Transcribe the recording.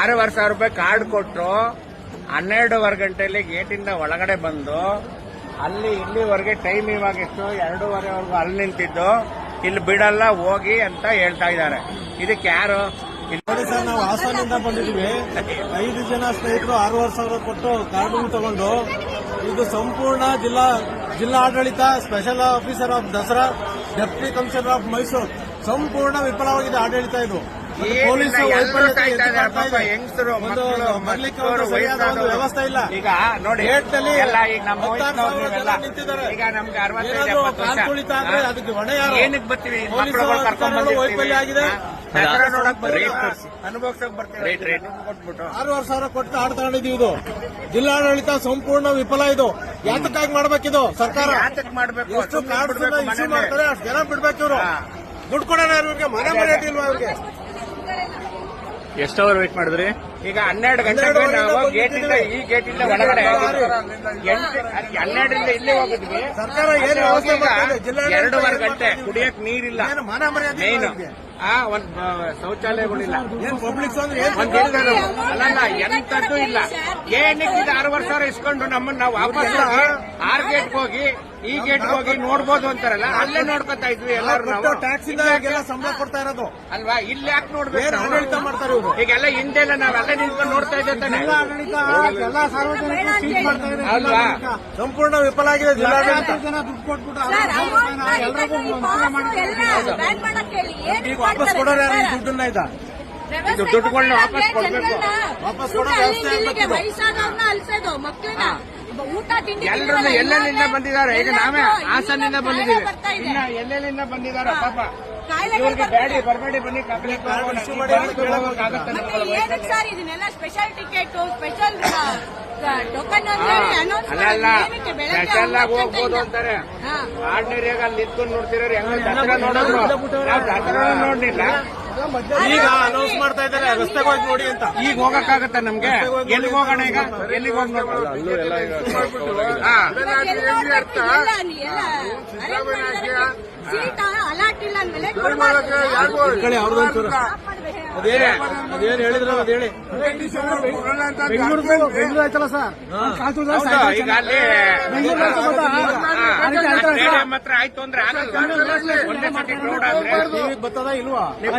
ಆರೂವರೆ ಸಾವಿರ ರೂಪಾಯಿ ಕಾರ್ಡ್ ಕೊಟ್ಟು ಹನ್ನೆರಡೂವರೆ ಗಂಟೆಯಲ್ಲಿ ಗೇಟಿಂದ ಒಳಗಡೆ ಬಂದು, ಅಲ್ಲಿ ಇಲ್ಲಿವರೆಗೆ ಟೈಮ್ ಇವಾಗ ಎಷ್ಟು? ಎರಡೂವರೆವರೆಗೂ ಅಲ್ಲಿ ನಿಂತಿದ್ದು. ಇಲ್ಲಿ ಬಿಡಲ್ಲ, ಹೋಗಿ ಅಂತ ಹೇಳ್ತಾ ಇದ್ದಾರೆ. ಇದಕ್ಕೆ ಯಾರು? ನೋಡಿ ಸರ್, ನಾವು ಹಾಸನಿಂದ ಬಂದಿದ್ದೀವಿ. ಐದು ಜನ ಸ್ನೇಹಿತರು ಆರೂವರೆ ಸಾವಿರ ಕೊಟ್ಟು ಕಾರ್ಡ್ ತಗೊಂಡು, ಇದು ಸಂಪೂರ್ಣ ಜಿಲ್ಲಾ ಜಿಲ್ಲಾ ಆಡಳಿತ special officer of Dasara deputy commissioner of Mysuru. ಸಂಪೂರ್ಣ ವಿಫಲವಾಗಿದೆ ಆಡಳಿತ ಇದು. ಹೆಂಗಸರು ಮಕ್ಕಳು ವಯಸ್ಸಾದವರು. ವ್ಯವಸ್ಥೆ ಇಲ್ಲ. ಈಗ ನೋಡಿ ಗೇಟ್ನಲ್ಲಿ ಎಲ್ಲ ಈಗ ನಮ್ಮ ನಿಂತಿದ್ದಾರೆ. ನಮ್ಗೆ ಅರವತ್ತೈದು ವರ್ಷ? ಅದಕ್ಕೆ ಹೊಣೆ ಏನಕ್ಕೆ ಬರ್ತೀವಿ? ಮಕ್ಕಳುಗಳು ಕರ್ಕೊಂಡ್ ವೈಫಲ್ಯ ಆಗಿದೆ. ಅನುಭವಿಸಕ್ ಬರ್ತೀವಿ. ಕೊಟ್ಬಿಟ್ಟು. ಆರೂವರೆ ಸಾವಿರ ಕೊಟ್ಟು ಆಡ್ ತಗೊಂಡಿದ್ದೀವಿ ಇದು ಜಿಲ್ಲಾಡಳಿತ ಸಂಪೂರ್ಣ ವಿಫಲ ಇದು. ಯಾತಕ್ಕಾಗಿ ಮಾಡ್ಬೇಕಿದು ಸರ್ಕಾರ? ಯಾತಕ್ ಮಾಡ್ಬೇಕು? ಎಷ್ಟು. ಮಾಡ್ತಾರೆ ಅಷ್ಟು ಜನ ಬಿಡ್ಬೇಕು ಇವರು. ದುಡ್ಡು ಕೊಡೋಣ ಇವ್ರಿಗೆ ಮನೆ ಮನೆ ಇಲ್ವಾ ಇವ್ರಿಗೆ? ಎಷ್ಟು ಅವರ್ ವೇಟ್ ಮಾಡಿದ್ರಿ? ಈಗ ಹನ್ನೆರಡು ಗಂಟೆ ನಾವು ಗೇಟ್ ಇಂದ ಈ ಗೇಟಿಂದ ಒಳಗಡೆ ಎಂಟು- ಹನ್ನೆರಡರಿಂದ ಇಲ್ಲಿ ಹೋಗಿದ್ವಿ. ಸರ್ಕಾರ ಏನು ಇದೆ? ಎರಡೂವರೆ ಗಂಟೆ ಕುಡಿಯಕ್ ನೀರಿಲ್ಲ. ಮಾನ ಆ ಒಂದ್ ಶೌಚಾಲಯಗಳಿಲ್ಲ. ಅಲ್ಲ ಪಬ್ಲಿಕ್ ಒಂದ್ ಅಲ್ಲಲ್ಲ ಎಂತದ್ದು ಇಲ್ಲ. ಏನಕ್ಕೆ ಇದು ಆರೂವರೆ ಸಾವಿರ ಇಸ್ಕೊಂಡು ನಮ್ಮನ್ನ ನಾವು ವಾಪಸ್ ಆರ್ ಗೇಟ್ ಹೋಗಿ ಈ ಗೇಟ್ ಹೋಗಿ ನೋಡ್ಬೋದು ಅಂತಾರಲ್ಲ ಅಲ್ಲೇ ನೋಡ್ಕೊತಾ ಇದ್ವಿ ಎಲ್ಲರೂ ನಾವು. ಟ್ಯಾಕ್ಸ್ ಸಂಬಳ ಕೊಡ್ತಾ ಇರೋದು. ಅಲ್ವಾ? ಇಲ್ಲಿ ಯಾಕೆ ನೋಡ್ಬೇಕು? ಆಡಳಿತ ಮಾಡ್ತಾರೆ ಇವರು? ಈಗೆಲ್ಲ ಹಿಂದೆಲ್ಲ ನಾವ್ ಅಲ್ಲೇ ನಿಂತ್ಕೊಂಡು ನೋಡ್ತಾ ಇದ್ದೆ ಎಲ್ಲ ಸಾರ್ವಜನಿಕ ಅಲ್ವಾ? ಸಂಪೂರ್ಣ ವಿಫಲ ಆಗಿದೆ ಜಿಲ್ಲಾಡಳಿತ ಜನ ದುಡ್ಡು ಕೊಟ್ಬಿಟ್ಟು ವಾಪಸ್ ಕೊಡೋರು ಯಾರು? ದುಡ್ಡನ್ನ ಇದ್ದ? ಇದು ದುಡ್ಡುಗಳ್ನ ವಾಪಸ್ ಕೊಡಬೇಕು ವಾಪಸ್ ಕೊಡೋ ವ್ಯವಸ್ಥೆ ಆಗ್ಬೇಕು ಇದು. ವಯಸ್ಸಾದವ್ರನ್ನ ಅಲ್ಸೋದು ಮಕ್ಕಳನ್ನ ಊಟ ತಿಂಡಿ ಎಲ್ಲರೂ ಎಲ್ಲೆಲ್ಲಿಂದ ಬಂದಿದ್ದಾರೆ ಈಗ ನಾವೇ ಹಾಸನಿಂದ ಬಂದಿದ್ದೀವಿ. ಇನ್ನ ಎಲ್ಲೆಲ್ಲಿಂದ ಬಂದಿದ್ದಾರೆ ಪಾಪ ಇವ್ರಿಗೆ. ಬರಬೇಡಿ ಬನ್ನಿ ಸರ್ ಇದನ್ನೆಲ್ಲ ಸ್ಪೆಷಲ್ ಟಿಕೆಟ್ ಸ್ಪೆಷಲ್ ಟೋಕನ್ ಅಲ್ಲ ಆಗಿ ಹೋಗ್ಬೋದು ಅಂತಾರೆ ಆರ್ಡಿನರಿ ಆರ್ಡಿನರಿಯಾಗಿ ಅಲ್ಲಿ ನಿಂತ್ಕೊಂಡು ನೋಡ್ತಿರೋರು ಹೆಂಗ ದಸರಾ ನೋಡಿದ್ರು ನಾವು ದಸರಾ ನೋಡ್ಲಿಲ್ಲ ಈಗ ಅನೌನ್ಸ್ ಮಾಡ್ತಾ ಇದ್ದಾರೆ ರಸ್ತೆಗೆ ಹೋಗಿ ನೋಡಿ ಅಂತ. ಈಗ ಹೋಗಕ್ಕಾಗತ್ತ ನಮ್ಗೆ? ಎಲ್ಲಿಗೆ ಹೋಗೋಣ ಈಗ? ಎಲ್ಲಿಗೆ ಹೋಗಿ ನೋಡೋಣ ಹಾ. ಎಲ್ಲ ಸೀಟ್ ಅಲಾಟ್ ಇಲ್ಲ ಅಂದ್ಮೇಲೆ ಏನು ಹೇಳಿದ್ರು ಹೇಳಿ. ಆಯ್ತಲ್ಲ ಸರ್? ಆಯ್ತು ಅಂದ್ರೆ ಆಗಲ್ಲ ಒಂದೇ ಆದ್ರೆ. ಬರ್ತದ ಇಲ್ವಾ? ನೀವು